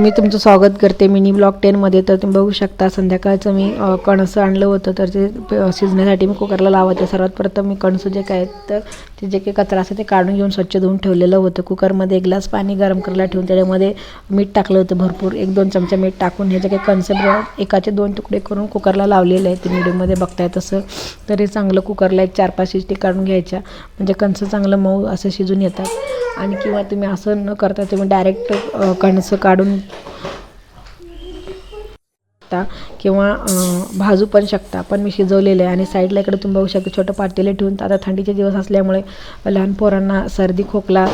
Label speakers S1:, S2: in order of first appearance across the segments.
S1: मी तुमचं स्वागत करते मिनी ब्लॉक टेनमध्ये तर तुम्ही बघू शकता संध्याकाळचं मी कणसं आणलं होतं तर ते शिजण्यासाठी मी कुकरला लावते सर्वात प्रथम मी कणसं जे काय तर ते जे काही कचरा असतं ते काढून घेऊन स्वच्छ धुवून ठेवलेलं होतं. कुकरमध्ये एक ग्लास पाणी गरम करायला ठेवून त्याच्यामध्ये मीठ टाकलं होतं भरपूर. एक दोन चमचा मीठ टाकून हे जे काही कणसं एकाचे दोन तुकडे करून कुकरला लावलेले आहे. ते व्हिडिओमध्ये बघताय तसं. तर हे चांगलं कुकरला एक चार पाच शिष्टी काढून घ्यायच्या. म्हणजे कणसं चांगलं मऊ असं शिजून येतात. आणि किंवा तुम्ही असं न करता तुम्ही डायरेक्ट कणसं काढून शकता किंवा भाजू पण शकता. पण मी शिजवलेलं आहे आणि साईडला इकडे तुम्ही बघू शकता छोटं पातेले ठेवून आता थंडीचे दिवस असल्यामुळे लहान पोरांना सर्दी खोकला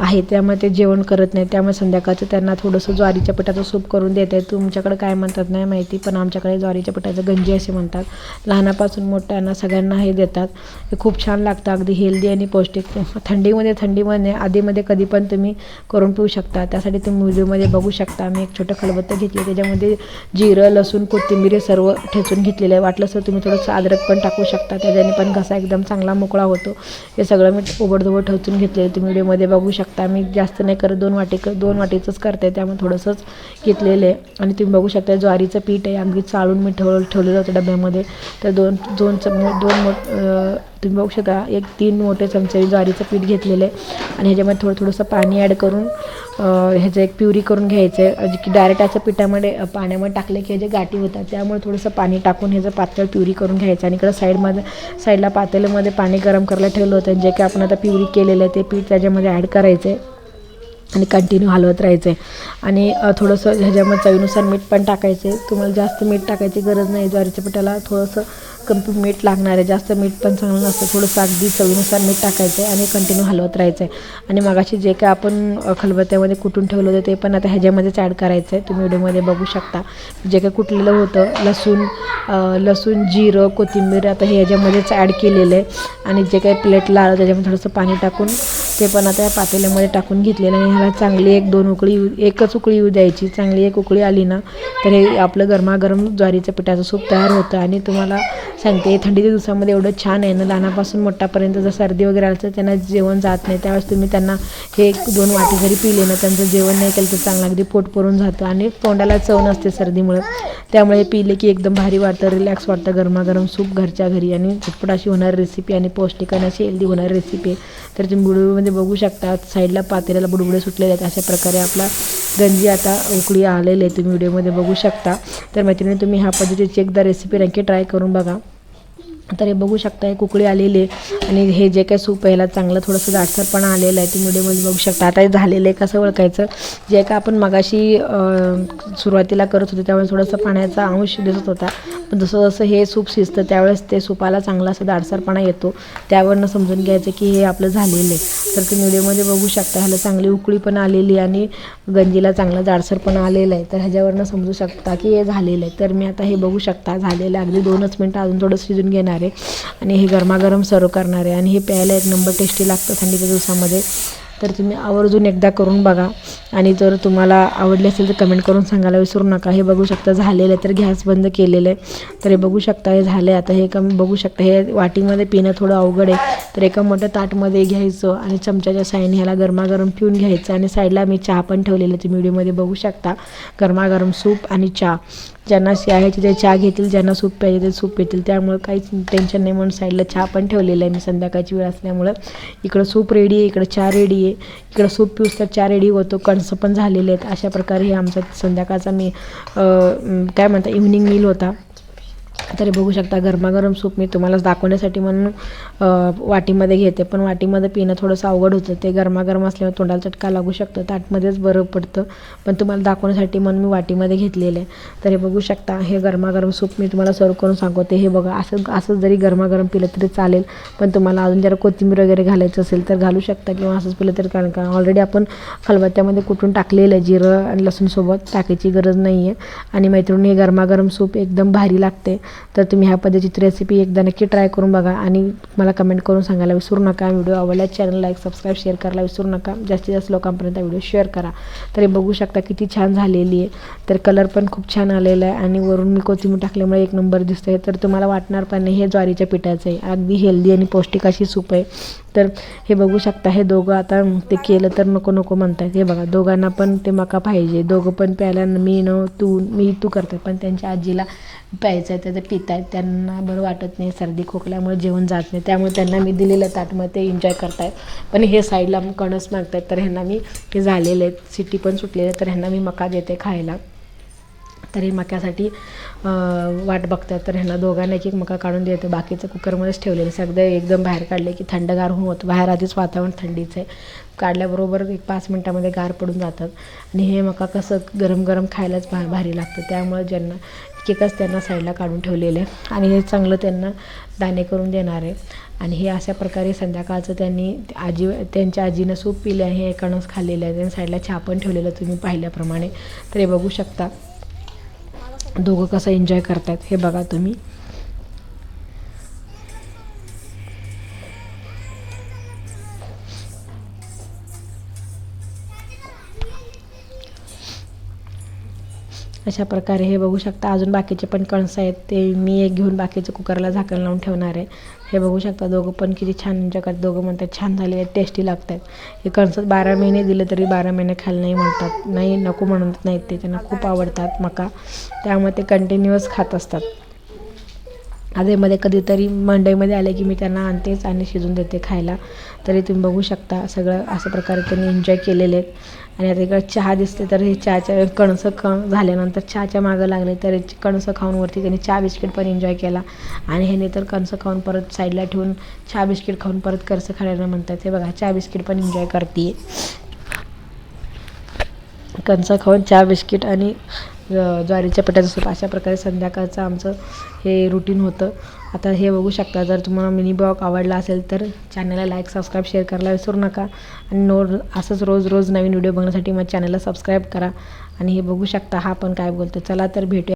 S1: आहे. त्यामुळे ते जेवण करत नाही. त्यामुळे संध्याकाळचं त्यांना थोडंसं ज्वारीच्या पिठाचं सूप करून देत आहे तुमच्याकडे काय म्हणतात नाही माहिती पण आमच्याकडे ज्वारीच्या पिठाचं गंजी असे म्हणतात. लहानापासून मोठ्यांना सगळ्यांना हे देतात. हे खूप छान लागतं. अगदी हेल्दी आणि पौष्टिक. थंडीमध्ये थंडीमध्ये आधीमध्ये कधी पण तुम्ही करून पिऊ शकता. त्यासाठी तुम्ही व्हिडिओमध्ये बघू शकता. मी एक छोटं खलबत्तं घेतलं. त्याच्यामध्ये जिरं लसूण कोथिंबीर सर्व ठेचून घेतलेलं आहे. वाटलं तर तुम्ही थोडंसं अद्रक पण टाकू शकता. त्याच्याने पण घसा एकदम चांगला मोकळा होतो. हे सगळं मी ओबडधोबड ठेचून घेतलेलं तुम्ही व्हिडिओमध्ये बघू शकता. मी जास्त नाही करत. दोन वाटी दोन वाटीचंच करते. त्यामुळे थोडंसंच घेतलेलं आहे. आणि तुम्ही बघू शकता ज्वारीचं पीठ आहे. आम्ही चाळून मी ठेव ठेवलेलं होतं डब्यामध्ये. तर दोन दोन चम दोन मोठ तुम्ही बघू शकता एक तीन मोठे चमचे ज्वारीचं पीठ घेतलेलं आहे. आणि ह्याच्यामध्ये थोडं थोडंसं पाणी ॲड करून ह्याचं एक प्युरी करून घ्यायचं आहे जे की डायरेक्ट असं पिठामध्ये पाण्यामध्ये टाकलं की ह्याचे गाठी होतात त्यामुळे थोडंसं पाणी टाकून ह्याचं पातळ प्युरी करून घ्यायचं. आणि इकडं साईडमध्ये साईडला पातेल्यामध्ये पाणी गरम करायला ठेवलं होतं. आणि जे काही आपण आता प्युरी केलेलं आहे ते पीठ त्याच्यामध्ये ॲड करायचं आहे आणि कंटिन्यू हलवत राहायचं आहे आणि थोडंसं ह्याच्यामध्ये चवीनुसार मीठ पण टाकायचं आहे तुम्हाला जास्त मीठ टाकायची गरज नाही. ज्वारीच्या पिठाला थोडंसं कमी मीठ लागणार आहे जास्त मीठ पण चांगलं नसतं. थोडंसं अगदी चवीनुसार मीठ टाकायचं आहे आणि कंटिन्यू हलवत राहायचं आहे आणि मगाशी जे काय आपण खलबत्त्यामध्ये कुटून ठेवलं होतं ते पण आता ह्याच्यामध्येच ॲड करायचं आहे तुम्ही व्हिडिओमध्ये बघू शकता. जे काय कुटलेलं होतं लसूण लसूण जिरं कोथिंबीर आता हे ह्याच्यामध्येच ॲड केलेलं आहे. आणि जे काही प्लेटला आलं त्याच्यामध्ये थोडंसं पाणी टाकून ते पण आता या पातेल्यामध्ये टाकून घेतलेलं आणि ह्याला चांगली एक दोन उकळी एकच उकळी येऊ द्यायची. चांगली एक उकळी आली ना तर हे आपलं गरमागरम ज्वारीचं पिठाचं सूप तयार होतं. आणि तुम्हाला सांगते थंडीच्या दिवसामध्ये एवढं छान आहे ना लहानापासून मोठ्यापर्यंत जर सर्दी वगैरे आलं तर त्यांना जेवण जात नाही. त्यावेळेस तुम्ही त्यांना हे एक दोन वाटी जरी पिले ना त्यांचं जेवण नाही केलं तर चांगलं अगदी पोट भरून जातं आणि तोंडाला चव नसते सर्दीमुळं. त्यामुळे पिले की एकदम भारी वाटतं रिलॅक्स वाटतं गरमागरम सूप घरच्या घरी आणि झटपट अशी होणारी रेसिपी आणि पौष्टिक आणि अशी हेल्दी होणारी रेसिपी आहे. तर तुम्ही व्हिडिओमध्ये बघू शकता साईडला पातेऱ्याला बुडबुडे सुटलेले आहेत अशा प्रकारे आपला गंजी आता उकळी आलेले आहे तुम्ही व्हिडिओमध्ये बघू शकता. तर मैत्रिणी तुम्ही ह्या पद्धतीची एकदा रेसिपी नक्की ट्राय करून बघा. तर हे बघू शकता एक उकळी आलेली आहे. आणि हे जे काही सूप आहे चांगलं थोडंसं जाडसरपणा आलेलं आहे. तुम्ही व्हिडिओमध्ये बघू शकता. आता हे झालेलं आहे कसं ओळखायचं? जे का आपण मगाशी सुरुवातीला करत होतो त्यामुळे थोडंसं पाण्याचा अंश दिसत होता. पण जसं जसं हे सूप शिजतं त्यावेळेस ते सुपाला चांगला असं दाडसरपणा येतो. त्यावरनं समजून घ्यायचं की हे आपलं झालेलं आहे. तर तुम्ही व्हिडिओमध्ये बघू शकता ह्याला चांगली उकळी पण आलेली आणि गंजीला चांगला जाडसरपणा आलेला आहे. तर ह्याच्यावरनं समजू शकता की हे झालेलं आहे. तर मी आता हे बघू शकता झालेलं आहे. अगदी दोनच मिनटं अजून थोडं शिजून घेणार आहे. आणि हे गरमागरम सर्व करणार आहे. आणि हे प्यायला एक नंबर टेस्टी लागतं थंडीच्या दिवसामध्ये. तर तुम्ही आवर्जून एकदा करून बघा. आणि जर तुम्हाला आवडले असेल तर कमेंट करून सांगायला विसरू नका. हे बघू शकता झालेलं आहे तर गॅस बंद केलेलं आहे. तर हे बघू शकता हे झालं आहे आता हे कमी बघू शकता हे वाटीमध्ये पिणं थोडं अवघड आहे. तर एका मोठ्या ताटमध्ये घ्यायचं आणि चमच्याच्या साईन ह्याला गरमागरम पिऊन घ्यायचं. आणि साईडला मी चहा पण ठेवलेलं तुम्ही व्हिडिओमध्ये बघू शकता. गरमागरम सूप आणि चहा. ज्यांना शहायचे ते चहा घेतील. ज्यांना सूप पाहिजे ते सूप पितील. त्यामुळं काहीच टेन्शन नाही म्हणून साईडला चहा पण ठेवलेला आहे मी संध्याकाळची वेळ असल्यामुळं. इकडं सूप रेडी आहे इकडं चहा रेडी आहे. इकडं सूप पिऊस तर चहा रेडी होतो कणसं पण झालेले आहेत. अशा प्रकारे हे आमचा संध्याकाळचा मी काय म्हणता इव्हनिंग मील होता. तरी बघू शकता. गरमागरम सूप मी तुम्हाला दाखवण्यासाठी म्हणून वाटीमध्ये घेते. पण वाटीमध्ये पिणं थोडंसं अवघड होतं. ते गरमागरम असल्यामुळे तोंडाला चटका लागू शकतं. ताटमध्येच बरं पडतं. पण तुम्हाला दाखवण्यासाठी म्हणून मी वाटीमध्ये घेतलेलं आहे. तर हे बघू शकता. हे गरमागरम सूप मी तुम्हाला सर्व करून सांगते. हे बघा. असं असं जरी गरमागरम पिलं तरी चालेल. पण तुम्हाला अजून जरा कोथिंबीर वगैरे घालायचं असेल तर घालू शकता किंवा असंच पिलं तरी कारण का ऑलरेडी आपण खलबत्त्यामध्ये कुटून टाकलेलं आहे जिरं आणि लसूणसोबत टाकायची गरज नाही आहे आणि मैत्रिणी हे गरमागरम सूप एकदम भारी लागते. तर तुम्ही ह्या पद्धतीची रेसिपी एकदा नक्की ट्राय करून बघा आणि मला कमेंट करून सांगायला विसरू नका. व्हिडिओ आवडला चॅनल लाईक सबस्क्राईब शेअर करायला विसरू नका. जास्तीत जास्त लोकांपर्यंत व्हिडिओ शेअर करा. तर हे बघू शकता किती छान झालेली आहे. तर कलर पण खूप छान आलेला आहे आणि वरून मी कोथिंबीर टाकल्यामुळे एक नंबर दिसतं आहे तर तुम्हाला वाटणार पण नाही हे ज्वारीच्या पिठाचं आहे. अगदी हेल्दी आणि पौष्टिक अशी सूप आहे. तर हे बघू शकता हे दोघं आता ते केलं तर नको नको म्हणतात. हे बघा दोघांना पण ते मका पाहिजे. दोघं पण प्यायला मी न तू मी तू करते पण त्यांच्या आजीला प्यायचं आहे तर ते पित आहेत त्यांना बरं वाटत नाही सर्दी खोकल्यामुळे जेवण जात नाही. त्यामुळे त्यांना मी दिलेलं ताटमध्ये ते एन्जॉय करतायत. पण हे साईडला कणस मागतायत तर ह्यांना मी हे झालेले आहेत. सिटी पण सुटलेले तर ह्यांना मी मका देते खायला. तरी मक्यासाठी वाट बघतात. तर ह्यांना दोघांना एक एक मका काढून देते. बाकीचं कुकरमध्येच ठेवलेलं सगळं एकदम बाहेर काढले की थंडगार होऊन होतं. बाहेर आधीच वातावरण थंडीचं आहे. काढल्याबरोबर एक पाच मिनटामध्ये गार पडून जातात. आणि हे मका कसं गरम गरम खायलाच भा भारी लागतं. त्यामुळे ज्यांना एकच त्यांना साईडला काढून ठेवलेलं आहे. आणि हे चांगलं त्यांना दाणे करून देणार आहे. आणि हे अशा प्रकारे संध्याकाळचं त्यांनी आजी त्यांच्या आजीनं सूप पिले आहे. हे कणस खाल्लेलं आहे. त्यांनी साईडला छापण ठेवलेलं तुम्ही पाहिल्याप्रमाणे. तर हे बघू शकता. दोघं कसं एन्जॉय करतात हे बघा तुम्ही. अशा प्रकारे हे बघू शकता. अजून बाकीचे पण कणसं आहेत ते मी एक घेऊन बाकीचं कुकरला झाकण लावून ठेवणार आहे. हे बघू शकता दोघं पण किती छान जगात दोघं म्हणतात छान झाले आहेत टेस्टी लागत आहेत हे कणसं बारा महिने दिलं तरी बारा महिने खायला नाही म्हणतात. नाही नको म्हणत नाहीत ते त्यांना खूप आवडतात मका. त्यामुळे ते कंटिन्युअस खात असतात. आधेमध्ये कधीतरी मंडईमध्ये आले की मी त्यांना आणतेच आणि शिजून देते खायला. तरी तुम्ही बघू शकता सगळं अशा प्रकारे त्यांनी एन्जॉय केलेले आहेत. आणि आता इकडे चहा दिसते तर हे चहाच्या कणसं ख झाल्यानंतर चहाच्या मागं लागले तर कणसं खाऊन वरती त्यांनी चहा बिस्किट पण एन्जॉय केला. आणि ह्याने तर कणसं खाऊन परत साईडला ठेवून चहा बिस्किट खाऊन परत कणसं खायला म्हणतात. हे बघा चहा बिस्किट पण एन्जॉय करते कणसं खाऊन चहा बिस्किट आणि ज्वारीच्या पिठाचं सूप. अशा प्रकारे संध्याकाळचं आमचं हे रुटीन होतं. आता हे बघू शकता जर तुम्हाला मिनी ब्लॉग आवडला असेल तर चॅनलला लाईक सबस्क्राईब शेअर करायला विसरू नका. आणि नो असंच रोज रोज नवीन व्हिडिओ बघण्यासाठी मग चॅनलला सबस्क्राईब करा. आणि हे बघू शकता हा पण काय बोलतो. चला तर भेटूया.